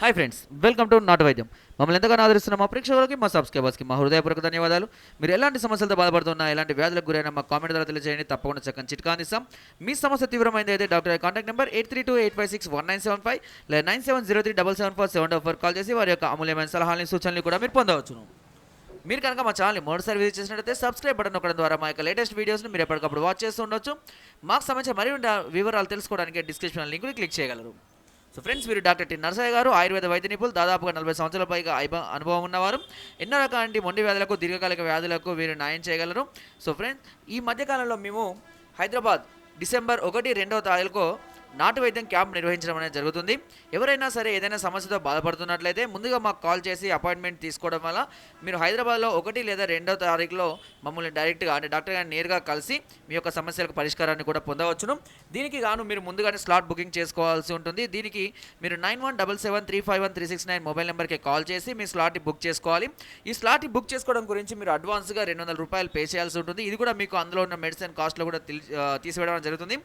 Hi friends welcome to నాటు వైద్యం మమ్మల్ని ఎంతగానో ఆదరిస్తున్న మా ప్రేక్షకులకి మా సబ్స్క్రైబర్స్కి మా హృదయపూర్వక ధన్యవాదాలు. మీరు ఎలాంటి సమస్యలతో బాధపడుతున్నా ఎలాంటి వ్యాధులకు గురైనా మా కామెంట్ ద్వారా తెలియజేయండి. తప్పకుండా చక్కని చిట్కా అందిస్తాం. మీ సమస్య తీవ్రమైంది అయితే doctor contact number eight three two eight five six one nine seven five లేదా nine seven zero three double seven four seven double four call చేసి వారి యొక్క అమూల్యమైన సలహాలని సూచనలు కూడా మీరు పొందవచ్చును మీరు కనుక మా ఛానల్ని మొదటిసారి విజిట్ చేసినట్లయితే సబ్స్క్రైబ్ బటన్ నొక్కడం ద్వారా మా యొక్క లేటెస్ట్ వీడియోస్ని మీరు ఎప్పటికప్పుడు వాచ్ చేస్తూ ఉండొచ్చు. మాకు సంబంధించిన మరిన్ని వివరాలు తెలుసుకోవడానికి డిస్క్రిప్షన్ లింక్ని క్లిక్ చేయగలరు. సో ఫ్రెండ్స్ మీరు డాక్టర్ టి నరసయ్య గారు ఆయుర్వేద వైద్య నిపుణులు దాదాపుగా నలభై సంవత్సరాల పైగా అనుభవం ఉన్నవారు. ఎన్నో రకాల మొండి వ్యాధులకు దీర్ఘకాలిక వ్యాధులకు వీరు న్యాయం చేయగలరు. సో ఫ్రెండ్స్ ఈ మధ్యకాలంలో మేము హైదరాబాద్ డిసెంబర్ ఒకటి రెండవ తారీఖుకు నాటు వైద్యం క్యాంప్ నిర్వహించడం అనేది జరుగుతుంది. ఎవరైనా సరే ఏదైనా సమస్యతో బాధపడుతున్నట్లయితే ముందుగా మాకు కాల్ చేసి అపాయింట్మెంట్ తీసుకోవడం వల్ల మీరు హైదరాబాద్లో ఒకటి లేదా రెండవ తారీఖులో మమ్మల్ని డైరెక్ట్గా అంటే డాక్టర్ గారిని నేరుగా కలిసి మీ యొక్క సమస్యలకు పరిష్కారాన్ని కూడా పొందవచ్చును. దీనికి గాను మీరు ముందుగానే స్లాట్ బుకింగ్ చేసుకోవాల్సి ఉంటుంది. దీనికి మీరు nine one double seven three five one three six nine mobile నెంబర్కి కాల్ చేసి మీ స్లాట్ని బుక్ చేసుకోవాలి. ఈ స్లాట్ని బుక్ చేసుకోవడం గురించి మీరు అడ్వాన్స్గా రెండు వందల రూపాయలు పే చేయాల్సి ఉంటుంది. ఇది కూడా మీకు అందులో ఉన్న మెడిసిన్ కాస్ట్లో కూడా తీసివేయడం జరుగుతుంది.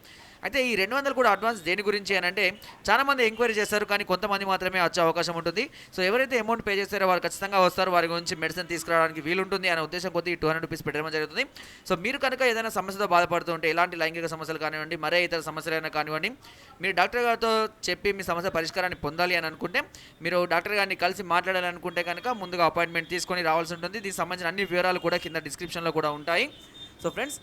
అయితే ఈ రెండు వందలు కూడా అడ్వాన్స్ దేని గురించి అని అంటే చాలామంది ఎంక్వైరీ చేస్తారు కానీ కొంతమంది మాత్రమే వచ్చే అవకాశం ఉంటుంది. సో ఎవరైతే అమౌంట్ పే చేస్తారో వారు ఖచ్చితంగా వస్తారు. వారి గురించి మెడిసిన్ తీసుకురావడానికి వీలుంటుంది అనే ఉద్దేశం కొద్దీ టూ హండ్రెడ్ రూపీస్ పెట్టడం జరుగుతుంది. సో మీరు కనుక ఏదైనా సమస్యతో బాధపడుతుంటే ఎలాంటి లైంగిక సమస్యలు కానివ్వండి మరే ఇతర సమస్యలైనా కానివ్వండి మీరు డాక్టర్ గారితో చెప్పి మీ సమస్య పరిష్కారాన్ని పొందాలి అని అనుకుంటే మీరు డాక్టర్ గారిని కలిసి మాట్లాడాలి అనుకుంటే కనుక ముందుగా అపాయింట్మెంట్ తీసుకొని రావాల్సి ఉంటుంది. దీనికి సంబంధించిన అన్ని వివరాలు కూడా కింద డిస్క్రిప్షన్లో కూడా ఉంటాయి. సో ఫ్రెండ్స్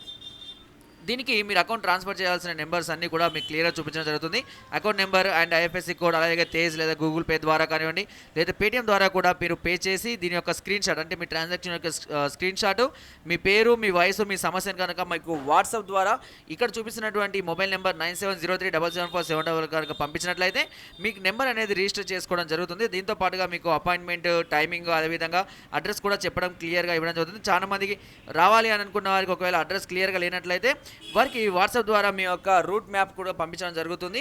దీనికి మీరు అకౌంట్ ట్రాన్స్ఫర్ చేయాల్సిన నెంబర్స్ అన్నీ కూడా మీకు క్లియర్గా చూపించడం జరుగుతుంది. Account number and IFSC code అలాగే తేజ్ లేదా గూగుల్ పే ద్వారా కానివ్వండి లేదా పేటిఎం ద్వారా కూడా మీరు పే చేసి దీని యొక్క స్క్రీన్ షాట్ అంటే మీ ట్రాన్సాక్షన్ యొక్క స్క్రీన్ షాట్ uh, మీ పేరు మీ వయసు మీ సమస్యను కనుక మీకు వాట్సాప్ ద్వారా ఇక్కడ చూపిస్తున్నటువంటి mobile number nine seven zero three double seven four seven double కనుక పంపించినట్లయితే మీకు నెంబర్ అనేది రిజిస్టర్ చేసుకోవడం జరుగుతుంది. దీంతో పాటుగా మీకు అపాయింట్మెంట్ టైమింగ్ అదేవిధంగా అడ్రస్ కూడా చెప్పడం క్లియర్గా ఇవ్వడం జరుగుతుంది. చాలామందికి రావాలి అని అనుకున్న వారికి ఒకవేళ అడ్రస్ క్లియర్గా లేనట్లయితే వారికి వాట్సాప్ ద్వారా మీ యొక్క రూట్ మ్యాప్ కూడా పంపించడం జరుగుతుంది.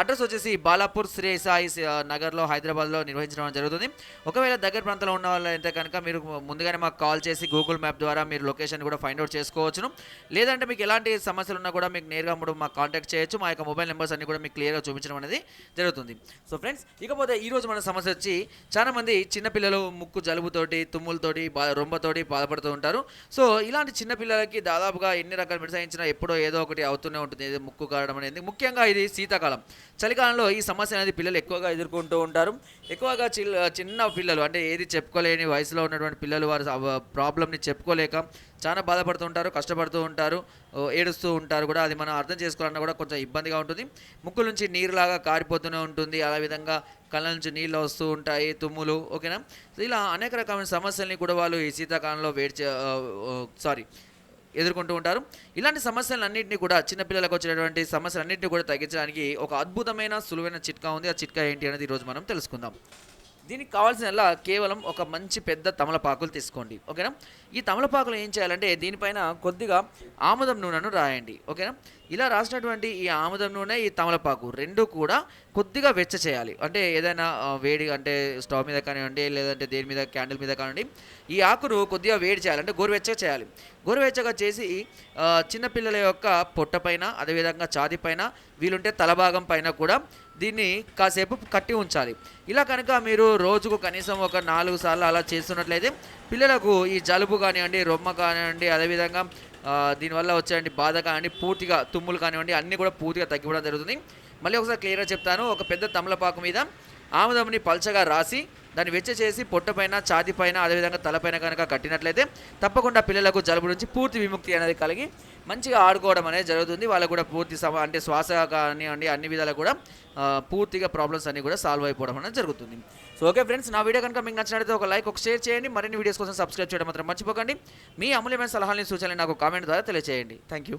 అడ్రస్ వచ్చేసి బాలాపూర్ శ్రీ సాయి నగర్లో హైదరాబాద్లో నిర్వహించడం జరుగుతుంది. ఒకవేళ దగ్గర ప్రాంతంలో ఉన్న వాళ్ళైతే కనుక మీరు ముందుగానే మాకు కాల్ చేసి గూగుల్ మ్యాప్ ద్వారా మీరు లొకేషన్ కూడా ఫైండ్ అవుట్ చేసుకోవచ్చును. లేదంటే మీకు ఎలాంటి సమస్యలు ఉన్నా కూడా మీకు నేరుగా మూడు మాకు కాంటాక్ట్ చేయొచ్చు. మా యొక్క మొబైల్ నెంబర్స్ అన్ని కూడా మీకు క్లియర్గా చూపించడం అనేది జరుగుతుంది. సో ఫ్రెండ్స్ ఇకపోతే ఈరోజు మన సమస్య వచ్చి చాలామంది చిన్నపిల్లలు ముక్కు జలుబుతోటి తుమ్ములతోటి బా రొంబతోటి బాధపడుతూ ఉంటారు. సో ఇలాంటి చిన్నపిల్లలకి దాదాపుగా ఎన్ని రకాల మెడిసిన్ ఇచ్చినా ఎప్పుడో ఏదో ఒకటి అవుతూనే ఉంటుంది. ముక్కు కారడం అనేది. ముఖ్యంగా ఇది శీతాకాలం. చలికాలంలో ఈ సమస్య అనేది పిల్లలు ఎక్కువగా ఎదుర్కొంటూ ఉంటారు. ఎక్కువగా చిల్ చిన్న పిల్లలు అంటే ఏది చెప్పుకోలేని వయసులో ఉన్నటువంటి పిల్లలు వారి ప్రాబ్లమ్ని చెప్పుకోలేక చాలా బాధపడుతూ ఉంటారు కష్టపడుతూ ఉంటారు ఏడుస్తూ ఉంటారు కూడా. అది మనం అర్థం చేసుకోవాలన్నా కూడా కొంచెం ఇబ్బందిగా ఉంటుంది. ముక్కు నుంచి నీరులాగా కారిపోతూనే ఉంటుంది. అలా విధంగా కళ్ళ నుంచి నీళ్ళు వస్తూ ఉంటాయి తుమ్ములు ఓకేనా? ఇలా అనేక రకమైన సమస్యల్ని కూడా వాళ్ళు ఈ శీతాకాలంలో వేడి చే సారీ ఎదుర్కొంటూ ఉంటారు. ఇలాంటి సమస్యలన్నింటినీ కూడా చిన్నపిల్లలకు వచ్చినటువంటి సమస్యలన్నింటినీ కూడా తగ్గించడానికి ఒక అద్భుతమైన సులువైన చిట్కా ఉంది. ఆ చిట్కా ఏంటి అనేది ఈరోజు మనం తెలుసుకుందాం. దీనికి కావాల్సిన కేవలం ఒక మంచి పెద్ద తమలపాకులు తీసుకోండి ఓకేనా? ఈ తమలపాకులు ఏం చేయాలంటే దీనిపైన కొద్దిగా ఆముదం నూనెను రాయండి ఓకేనా? ఇలా రాసినటువంటి ఈ ఆముదం నూనె ఈ తమలపాకు రెండు కూడా కొద్దిగా వెచ్చ చేయాలి. అంటే ఏదైనా వేడి అంటే స్టవ్ మీద కానివ్వండి లేదంటే దేని మీద క్యాండిల్ మీద కానివ్వండి ఈ ఆకును కొద్దిగా వేడి చేయాలి అంటే గోరువెచ్చగా చేయాలి. గోరువెచ్చగా చేసి చిన్నపిల్లల యొక్క పొట్ట పైన అదేవిధంగా ఛాతి పైన వీలుంటే తల భాగం పైన కూడా దీన్ని కాసేపు కట్టి ఉంచాలి. ఇలా కనుక మీరు రోజుకు కనీసం ఒక నాలుగు సార్లు అలా చేస్తున్నట్లయితే పిల్లలకు ఈ జలుబు కానివ్వండి రొమ్మ కానివ్వండి అదేవిధంగా దీనివల్ల వచ్చేటువంటి బాధ కానివ్వండి పూర్తిగా తుమ్ములు కానివ్వండి అన్నీ కూడా పూర్తిగా తగ్గిపోవడం జరుగుతుంది. మళ్ళీ ఒకసారి క్లియర్గా చెప్తాను. ఒక పెద్ద తమలపాకు మీద ఆముదంని పల్చగా రాసి దాన్ని వెచ్చ చేసి పొట్టపైన ఛాతిపైన అదేవిధంగా తలపైన కనుక కట్టినట్లయితే తప్పకుండా పిల్లలకు జలుబు నుంచి పూర్తి విముక్తి అనేది కలిగి మంచిగా ఆడుకోవడం అనేది జరుగుతుంది. వాళ్ళకు కూడా పూర్తి సమ అంటే శ్వాస కానివ్వండి అన్ని విధాలు కూడా పూర్తిగా ప్రాబ్లమ్స్ అన్నీ కూడా సాల్వ్ అయిపోవడం అనేది జరుగుతుంది. సో ఓకే ఫ్రెండ్స్ నా వీడియో కనుక మీకు నచ్చినట్లయితే ఒక లైక్ ఒక షేర్ చేయండి. మరిన్ని వీడియోస్ కోసం సబ్స్క్రైబ్ చేయడం మాత్రం మర్చిపోకండి. మీ అమూల్యమైన సలహాలని సూచనలు నాకు కామెంట్ ద్వారా తెలియజేయండి థ్యాంక్ యూ